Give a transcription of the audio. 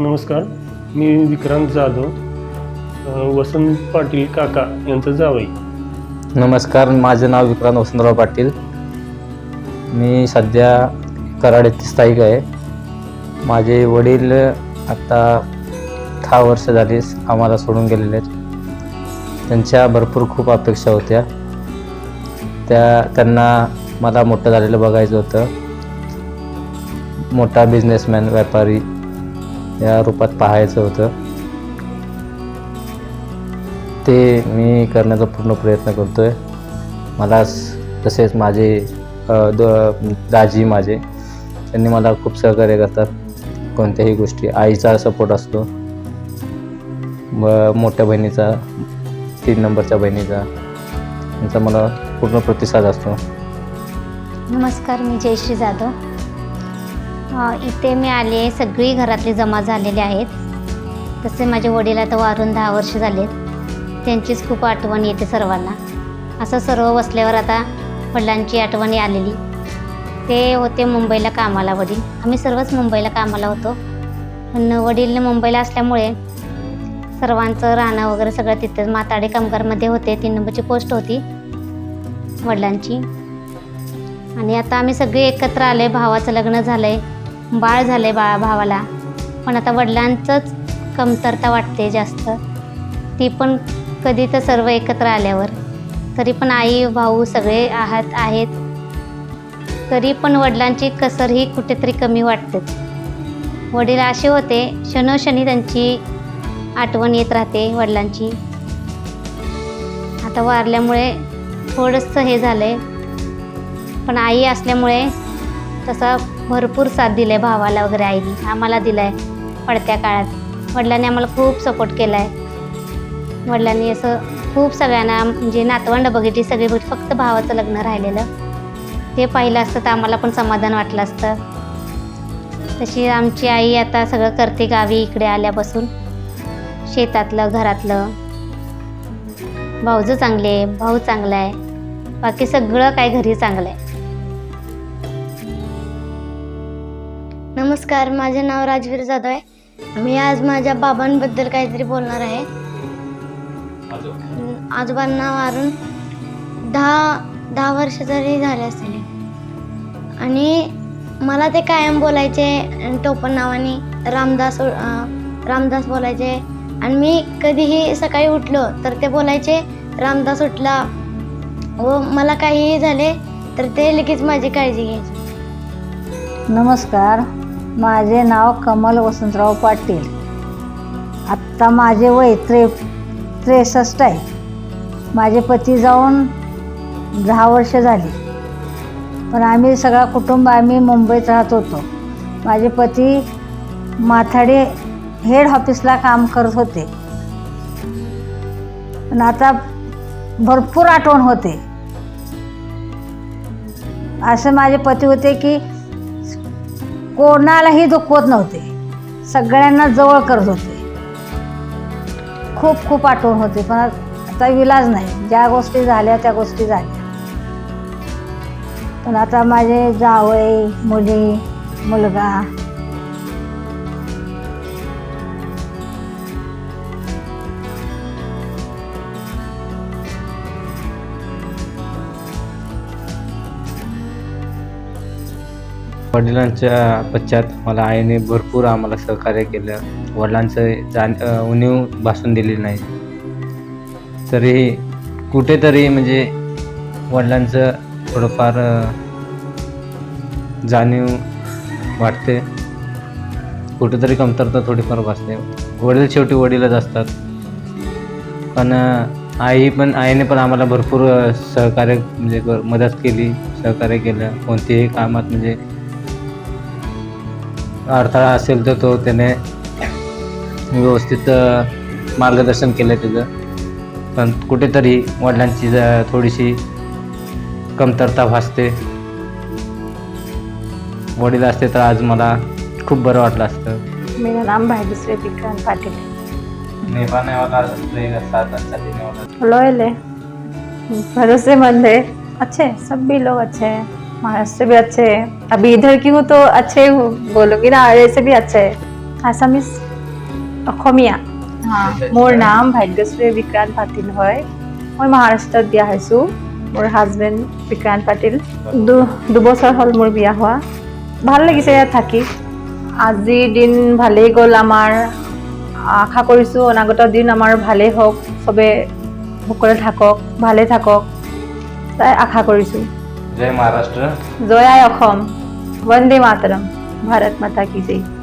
नमस्कार मी विक्रांत जाधव वसंत पाटील काका यांचं जावई. नमस्कार माझं नाव विक्रांत वसंतराव पाटील. मी सध्या कराड येथे स्थायिक आहे. माझे वडील आता दहा वर्ष झाली आम्हाला सोडून गेलेले आहेत. त्यांच्या भरपूर खूप अपेक्षा होत्या. त्या त्यांना मला मोठं झालेलं बघायचं होतं. मोठा बिझनेसमॅन व्यापारी या रूपात पाहायचं होतं. ते मी करण्याचा पूर्ण प्रयत्न करतो आहे मला तसेच माझे द दाजी माझे त्यांनी मला खूप सहकार्य करतात. कोणत्याही गोष्टी आईचा सपोर्ट असतो. व मोठ्या बहिणीचा तीन नंबरच्या बहिणीचा यांचा मला पूर्ण प्रतिसाद असतो. नमस्कार मी जयश्री जाधव. इथे मी आले सगळी घरातली जमा झालेले आहेत. तसे माझे वडील आता वारून दहा वर्ष झालेत. त्यांचीच खूप आठवण येते सर्वांना. असं सर्व बसल्यावर आता वडिलांची आठवणी आलेली. ते होते मुंबईला कामाला वडील. आम्ही सर्वच मुंबईला कामाला होतो. पण वडील मुंबईला असल्यामुळे सर्वांचं राहणं वगैरे सगळं तिथेच माताडे कामगारमध्ये होते. तीन नंबरची पोस्ट होती वडिलांची. आणि आता आम्ही सगळे एकत्र आले भावाचं लग्न झालं आहे बाळ झाले बाळा भावाला. पण आता वडिलांचंच कमतरता वाटते जास्त. ती पण कधी तर सर्व एकत्र आल्यावर. तरी पण आई भाऊ सगळे आहात आहेत. तरी पण वडिलांची कसर ही कुठेतरी कमी वाटतेच वडील असे होते क्षणोक्षणी त्यांची आठवण येत राहते वडिलांची. आता वारल्यामुळे थोडंसं हे झालं आहे पण आई असल्यामुळे तसा भरपूर साथ दिला आहे भावाला वगैरे आईने. आम्हाला दिला आहे पडत्या काळात. वडिलांनी आम्हाला खूप सपोर्ट केला आहे वडिलांनी असं खूप सगळ्यांना म्हणजे नातवंड बघितली सगळी बघितली फक्त भावाचं लग्न राहिलेलं. ते पाहिलं असतं तर आम्हाला पण समाधान वाटलं असतं. तशी आमची आई आता सगळं करते गावी इकडे आल्यापासून. शेतातलं घरातलं. भाऊजं चांगले आहे भाऊ चांगला आहे. बाकी सगळं काय घरी चांगलं आहे. नमस्कार माझे नाव राजवीर जाधव आहे. मी आज माझ्या बाबांबद्दल काहीतरी बोलणार आहे. आजोबांना वारून दहा दहा वर्ष तरी झाले असतील आणि मला ते कायम बोलायचे टोपण नावाने रामदास रामदास बोलायचे. आणि मी कधीही सकाळी उठलो तर ते बोलायचे रामदास उठला. व मला काहीही झाले तर ते लगेच माझी काळजी घ्यायचे. नमस्कार. माझे नाव कमल वसंतराव पाटील. आत्ता माझे वय त्रे त्रेसष्ट आहे. माझे पती जाऊन दहा वर्ष झाली. पण आम्ही सगळा कुटुंब आम्ही मुंबईत राहत होतो. माझे पती माथाडे हेड ऑफिसला काम करत होते. पण आता भरपूर आठवण होते. असे माझे पती होते की कोणालाही दुखवत नव्हते. सगळ्यांना जवळ करत होते. खूप खूप आठवण होते पण आता विलाज नाही. ज्या गोष्टी झाल्या त्या गोष्टी झाल्या. पण आता माझे जावई मुली मुलगा वडिलांच्या पश्चात मला आईने भरपूर आम्हाला सहकार्य केलं. वडिलांचं जाण उणीव भासून दिली नाही. तरीही कुठेतरी म्हणजे वडिलांचं थोडंफार जाणीव वाटते. कुठेतरी कमतरता थोडीफार भासते. वडील शेवटी वडीलच असतात. पण आई पण आईने पण आम्हाला भरपूर सहकार्य म्हणजे मदत केली सहकार्य केलं. कोणतीही कामात म्हणजे अडथळा असेल तर तो त्याने व्यवस्थित मार्गदर्शन केलं त्याचं. पण कुठेतरी वडिलांची थोडीशी कमतरता भासते. वडील असते तर आज मला खूप बरं वाटलं असतं. मेरा नाम भाग्यश्री विक्रांत पाटिल निभाने वाला रहेगा साथ अच्छा देने वाला लॉयल है भरोसेमंद है अच्छे सब भी लोग अच्छे हैं. महाराष्ट्र से भी अच्छे हैं अभी इधर की हूँ तो अच्छे हूँ बोलूँगी ना ऐसे भी अच्छे हैं आसामीज অসমীয়া মোৰ নাম ভাগ্যশ্ৰী বিক্ৰান্ত পাটিল হয় মই মহাৰাষ্ট্ৰত বিয়া হৈছোঁ মোৰ হাজবেণ্ড বিক্ৰান্ত পাটিল দু দুবছৰ হ'ল মোৰ বিয়া হোৱা ভাল লাগিছে ইয়াত থাকি আজিৰ দিন ভালেই গ'ল আমাৰ আশা কৰিছোঁ অনাগত দিন আমাৰ ভালেই হওক চবে সকলোৱে থাকক ভালে থাকক তাই আশা কৰিছোঁ जय महाराष्ट्र. जोया अखम. वंदे मातरम. भारत माता की जय.